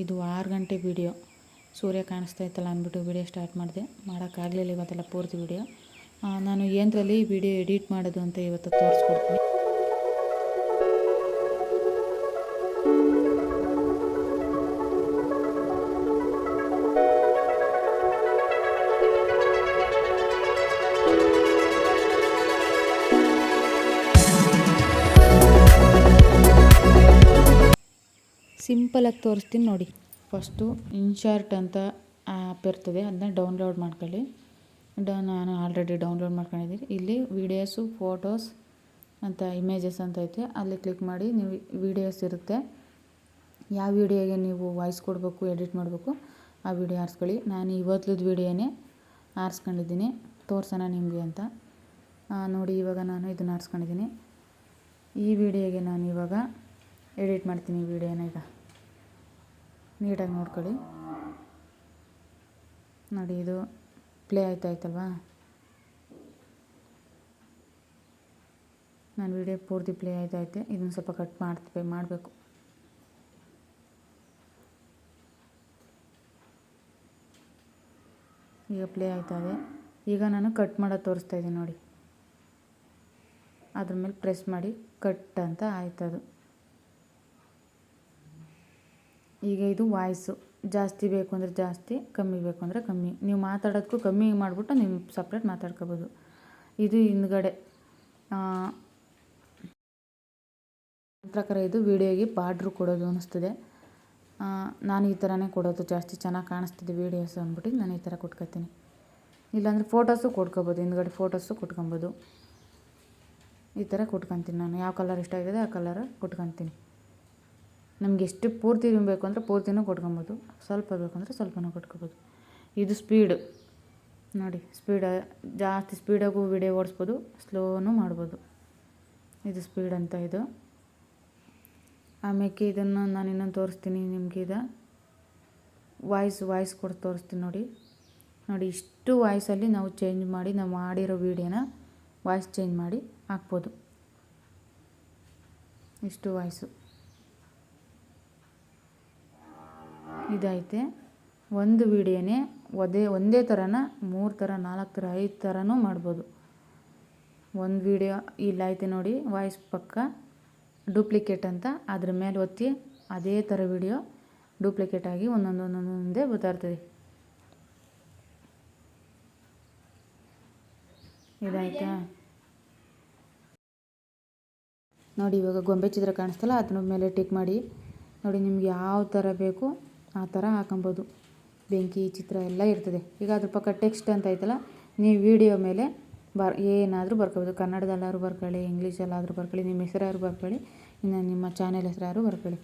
ಇದು ಆರು ಗಂಟೆ ವಿಡಿಯೋ ಸೂರ್ಯ ಕಾಣಿಸ್ತಾ ಇತ್ತಲ್ಲ ಅಂದ್ಬಿಟ್ಟು ವಿಡಿಯೋ ಸ್ಟಾರ್ಟ್ ಮಾಡಿದೆ. ಮಾಡೋಕ್ಕಾಗಲಿಲ್ಲ ಇವತ್ತೆಲ್ಲ ಪೂರ್ತಿ ವಿಡಿಯೋ ನಾನು ಏನರಲ್ಲಿ ವಿಡಿಯೋ ಎಡಿಟ್ ಮಾಡೋದು ಅಂತ ಇವತ್ತು ತೋರಿಸ್ಕೊಡ್ತೀನಿ. ಸಿಂಪಲಾಗಿ ತೋರಿಸ್ತೀನಿ ನೋಡಿ. ಫಸ್ಟು ಇನ್ಶಾರ್ಟ್ ಅಂತ ಆ್ಯಪ್ ಇರ್ತದೆ ಅದನ್ನ ಡೌನ್ಲೋಡ್ ಮಾಡ್ಕೊಳ್ಳಿ. ಡ ನಾನು ಆಲ್ರೆಡಿ ಡೌನ್ಲೋಡ್ ಮಾಡ್ಕೊಂಡಿದ್ದೀನಿ. ಇಲ್ಲಿ ವೀಡಿಯೋಸು ಫೋಟೋಸ್ ಅಂತ ಇಮೇಜಸ್ ಅಂತ ಐತೆ. ಅಲ್ಲಿ ಕ್ಲಿಕ್ ಮಾಡಿ, ನೀವು ವೀಡಿಯೋಸ್ ಇರುತ್ತೆ. ಯಾವ ವೀಡಿಯೋಗೆ ನೀವು ವಾಯ್ಸ್ ಕೊಡಬೇಕು ಎಡಿಟ್ ಮಾಡಬೇಕು, ಆ ವಿಡಿಯೋ ಆರಿಸ್ಕೊಳ್ಳಿ. ನಾನು ಇವತ್ತಿದ್ದ ವೀಡಿಯೋನೇ ಆರಿಸ್ಕೊಂಡಿದ್ದೀನಿ. ತೋರ್ಸೋಣ ನಿಮಗೆ ಅಂತ. ನೋಡಿ, ಇವಾಗ ನಾನು ಇದನ್ನು ಆರಿಸ್ಕೊಂಡಿದ್ದೀನಿ. ಈ ವಿಡಿಯೋಗೆ ನಾನು ಇವಾಗ ಎಡಿಟ್ ಮಾಡ್ತೀನಿ ವೀಡಿಯೋನ ಈಗ. ನೀಟಾಗಿ ನೋಡ್ಕೊಳ್ಳಿ. ನೋಡಿ, ಇದು ಪ್ಲೇ ಆಯ್ತಾಯ್ತಲ್ವಾ ನಾನು ವಿಡಿಯೋ ಪೂರ್ತಿ ಪ್ಲೇ ಆಯ್ತಾಯ್ತೆ ಇದನ್ನು ಸ್ವಲ್ಪ ಕಟ್ ಮಾಡ್ತೀವಿ ಮಾಡಬೇಕು. ಈಗ ಪ್ಲೇ ಆಯ್ತದೆ ಈಗ ನಾನು ಕಟ್ ಮಾಡೋದು ತೋರಿಸ್ತಾ ಇದ್ದೀನಿ ನೋಡಿ. ಅದ್ರ ಮೇಲೆ ಪ್ರೆಸ್ ಮಾಡಿ ಕಟ್ ಅಂತ ಆಯ್ತದು. ಈಗ ಇದು ವಾಯ್ಸು. ಜಾಸ್ತಿ ಬೇಕು ಅಂದರೆ ಜಾಸ್ತಿ, ಕಮ್ಮಿ ಬೇಕು ಅಂದರೆ ಕಮ್ಮಿ. ನೀವು ಮಾತಾಡೋದಕ್ಕೂ ಕಮ್ಮಿ ಮಾಡಿಬಿಟ್ಟು ನೀವು ಸಪ್ರೇಟ್ ಮಾತಾಡ್ಕೋಬೋದು. ಇದು ಹಿಂದ್ಗಡೆ. ಪ್ರಕಾರ ಇದು ವೀಡಿಯೋಗೆ ಬಾರ್ಡ್ರು ಕೊಡೋದು ಅನ್ನಿಸ್ತದೆ ನಾನು ಈ ಥರನೇ ಕೊಡೋದು. ಜಾಸ್ತಿ ಚೆನ್ನಾಗಿ ಕಾಣಿಸ್ತಿದೆ ವೀಡಿಯೋಸ್ ಅಂದ್ಬಿಟ್ಟು ನಾನು ಈ ಥರ ಕೊಟ್ಕೊತೀನಿ. ಇಲ್ಲಾಂದರೆ ಫೋಟೋಸು ಕೊಟ್ಕೋಬೋದು. ಹಿಂದ್ಗಡೆ ಫೋಟೋಸು ಕೊಟ್ಕೊಬೋದು. ಈ ಥರ ಕೊಟ್ಕೊತೀನಿ ನಾನು. ಯಾವ ಕಲರ್ ಇಷ್ಟ ಆಗಿದೆ ಆ ಕಲರ್ ಕೊಟ್ಕೊತೀನಿ. ನಮ್ಗೆ ಎಷ್ಟು ಪೂರ್ತಿ ಬೇಕು ಅಂದರೆ ಪೂರ್ತಿನೂ ಕೊಟ್ಕೊಬೋದು. ಸ್ವಲ್ಪ ಬೇಕು ಅಂದರೆ ಸ್ವಲ್ಪನೂ ಕೊಟ್ಕೊಬೋದು. ಇದು ಸ್ಪೀಡು ನೋಡಿ ಸ್ಪೀಡ ಜಾಸ್ತಿ ಸ್ಪೀಡಾಗೂ ವಿಡಿಯೋ ಓಡಿಸ್ಬೋದು ಸ್ಲೋನೂ ಮಾಡ್ಬೋದು. ಇದು ಸ್ಪೀಡ್ ಅಂತ ಇದು. ಆಮೇಲೆ ಇದನ್ನು ನಾನು ಇನ್ನೊಂದು ತೋರಿಸ್ತೀನಿ ನಿಮಗೆ ಇದು ವಾಯ್ಸ್ ವಾಯ್ಸ್ ಕೊಟ್ಟು ತೋರಿಸ್ತೀನಿ ನೋಡಿ. ನೋಡಿ, ಇಷ್ಟು ವಾಯ್ಸಲ್ಲಿ ನಾವು ಚೇಂಜ್ ಮಾಡಿ, ನಾವು ಮಾಡಿರೋ ವೀಡಿಯೋನ ವಾಯ್ಸ್ ಚೇಂಜ್ ಮಾಡಿ ಹಾಕ್ಬೋದು. ಇಷ್ಟು ವಾಯ್ಸು ಇದೈತೆ ಒಂದು ವೀಡಿಯೋನೇ ಒದೇ, ಒಂದೇ ಥರನ ಮೂರು ಥರ ನಾಲ್ಕು ಥರ ಐದು ಥರನೂ ಮಾಡ್ಬೋದು. ಒಂದು ವೀಡಿಯೋ ಇಲ್ಲೈತೆ ನೋಡಿ, ವಾಯ್ಸ್ ಪಕ್ಕ ಡೂಪ್ಲಿಕೇಟ್ ಅಂತ. ಅದ್ರ ಮೇಲೆ ಒತ್ತಿ ಅದೇ ಥರ ವೀಡಿಯೋ ಡೂಪ್ಲಿಕೇಟ್ ಆಗಿ ಒಂದೊಂದು ಒಂದೊಂದೊಂದೇ ಬರ್ತಾಯಿರ್ತದೆ ಇದಾಯ್ತಾ? ನೋಡಿ ಇವಾಗ ಗೊಂಬೆ ಚಿತ್ರ ಕಾಣಿಸ್ತಲ್ಲ, ಅದನ್ನ ಮೇಲೆ ಟಿಕ್ ಮಾಡಿ. ನೋಡಿ ನಿಮ್ಗೆ ಯಾವ ಥರ ಬೇಕು. ಆ ಥರ ಹಾಕೊಬೋದು. ಬೆಂಕಿ, ಚಿತ್ರ ಎಲ್ಲ ಇರ್ತದೆ. ಈಗ ಅದ್ರ ಪಕ್ಕ ಟೆಕ್ಸ್ಟ್ ಅಂತ ಐತಲ್ಲ, ನೀವು ವೀಡಿಯೋ ಮೇಲೆ ಬರ್, ಏನಾದರೂ ಬರ್ಕೋಬೋದು. ಕನ್ನಡದಲ್ಲಾದ್ರೂ ಬರ್ಕೊಳ್ಳಿ, ಇಂಗ್ಲೀಷಲ್ಲಾದರೂ ಬರ್ಕೊಳ್ಳಿ, ನಿಮ್ಮ ಹೆಸರಾದ್ರು ಬರ್ಕೊಳ್ಳಿ, ಇನ್ನು ನಿಮ್ಮ ಚಾನೆಲ್ ಹೆಸರಾದ್ರು ಬರ್ಕೊಳ್ಳಿ.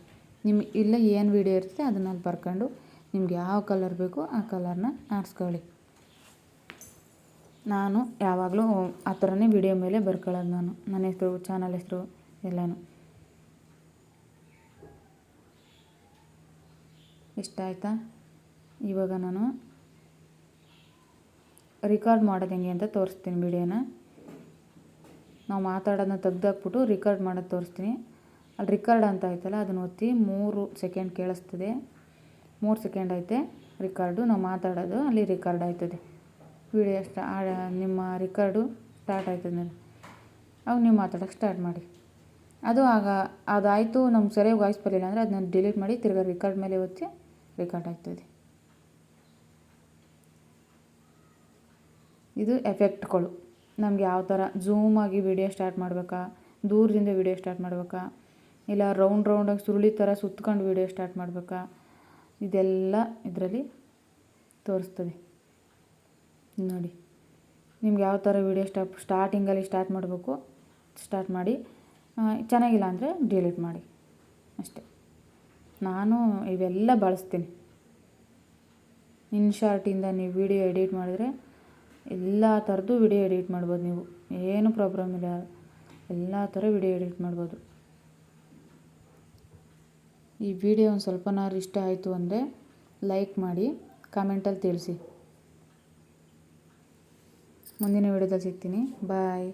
ನಿಮ್ಮ, ಇಲ್ಲ ಏನು ವೀಡಿಯೋ ಇರುತ್ತೆ ಅದನ್ನ ಬರ್ಕೊಂಡು ನಿಮ್ಗೆ ಯಾವ ಕಲರ್ ಬೇಕೋ ಆ ಕಲರ್ನ ಆರಿಸ್ಕೊಳ್ಳಿ ನಾನು ಯಾವಾಗಲೂ ಆ ಥರನೇ ವೀಡಿಯೋ ಮೇಲೆ ಬರ್ಕೊಳ್ಳೋದು ನಾನು. ನನ್ನ ಹೆಸರು ಚಾನಲ್ ಹೆಸರು ಎಲ್ಲನೂ. ಇಷ್ಟ ಆಯಿತಾ? ಇವಾಗ ನಾನು ರಿಕಾರ್ಡ್ ಮಾಡೋದು ಹೆಂಗೆ ಅಂತ ತೋರಿಸ್ತೀನಿ ವಿಡಿಯೋನ. ನಾವು ಮಾತಾಡೋದನ್ನ ತೆಗ್ದಾಕ್ಬಿಟ್ಟು ರಿಕಾರ್ಡ್ ಮಾಡೋದು ತೋರಿಸ್ತೀನಿ. ಅಲ್ಲಿ ರಿಕಾರ್ಡ್ ಅಂತ ಆಯ್ತಲ್ಲ ಅದನ್ನು ಒತ್ತಿ ಮೂರು ಸೆಕೆಂಡ್ ಕೇಳಿಸ್ತದೆ. ಮೂರು ಸೆಕೆಂಡ್ ಐತೆ ರಿಕಾರ್ಡು ನಾವು ಮಾತಾಡೋದು, ಅಲ್ಲಿ ರಿಕಾರ್ಡ್ ಆಯ್ತದೆ. ವಿಡಿಯೋ ಸ್ಟಾ ನಿಮ್ಮ ರಿಕಾರ್ಡು ಸ್ಟಾರ್ಟ್ ಆಯ್ತದೆ ಅವಾಗ ನೀವು ಮಾತಾಡೋಕೆ ಸ್ಟಾರ್ಟ್ ಮಾಡಿ. ಅದು ಆಗ, ಅದಾಯಿತು, ನಮ್ಗೆ ಸರಿಯಾಗಿ ವಾಯ್ಸ್ ಬರಲಿಲ್ಲ ಅಂದರೆ ಅದನ್ನ ಡಿಲೀಟ್ ಮಾಡಿ, ತಿರ್ಗಾ ರಿಕಾರ್ಡ್ ಮೇಲೆ ಒತ್ತಿ ರೆಕಾರ್ಡ್ ಆಗ್ತದೆ ಇದು ಎಫೆಕ್ಟ್ಗಳು. ನಮ್ಗೆ ಯಾವ ಥರ ಆಗಿ ವಿಡಿಯೋ ಸ್ಟಾರ್ಟ್ ಮಾಡಬೇಕಾ, ದೂರದಿಂದ ವಿಡಿಯೋ ಸ್ಟಾರ್ಟ್ ಮಾಡಬೇಕಾ, ಇಲ್ಲ ರೌಂಡ್ ರೌಂಡಾಗಿ ಸುರುಳಿ ಥರ ಸುತ್ಕೊಂಡು ವಿಡಿಯೋ ಸ್ಟಾರ್ಟ್ ಮಾಡಬೇಕಾ, ಇದೆಲ್ಲ ಇದರಲ್ಲಿ ತೋರಿಸ್ತದೆ. ನೋಡಿ, ನಿಮ್ಗೆ ಯಾವ ಥರ ವಿಡಿಯೋ ಸ್ಟಾಪ್ ಸ್ಟಾರ್ಟಿಂಗಲ್ಲಿ ಸ್ಟಾರ್ಟ್ ಮಾಡಬೇಕು ಸ್ಟಾರ್ಟ್ ಮಾಡಿ ಚೆನ್ನಾಗಿಲ್ಲ ಅಂದರೆ ಡಿಲೀಟ್ ಮಾಡಿ. ನಾನು ಇವೆಲ್ಲ ಬಳಸ್ತೀನಿ. ಇನ್ಶಾರ್ಟಿಂದ ನೀವು ವಿಡಿಯೋ ಎಡಿಟ್ ಮಾಡಿದ್ರೆ ಎಲ್ಲ ಥರದ್ದು ವಿಡಿಯೋ ಎಡಿಟ್ ಮಾಡ್ಬೋದು ನೀವು. ಏನು ಪ್ರಾಬ್ಲಮ್ ಇಲ್ಲ. ಎಲ್ಲ ಥರ ವಿಡಿಯೋ ಎಡಿಟ್ ಮಾಡ್ಬೋದು. ಈ ವಿಡಿಯೋ ಒಂದು ಸ್ವಲ್ಪನಾದ್ರು ಇಷ್ಟ ಆಯಿತು ಅಂದರೆ ಲೈಕ್ ಮಾಡಿ ಕಾಮೆಂಟಲ್ಲಿ ತಿಳಿಸಿ. ಮುಂದಿನ ವಿಡಿಯೋದಲ್ಲಿ ಸಿಗ್ತೀನಿ. ಬಾಯ್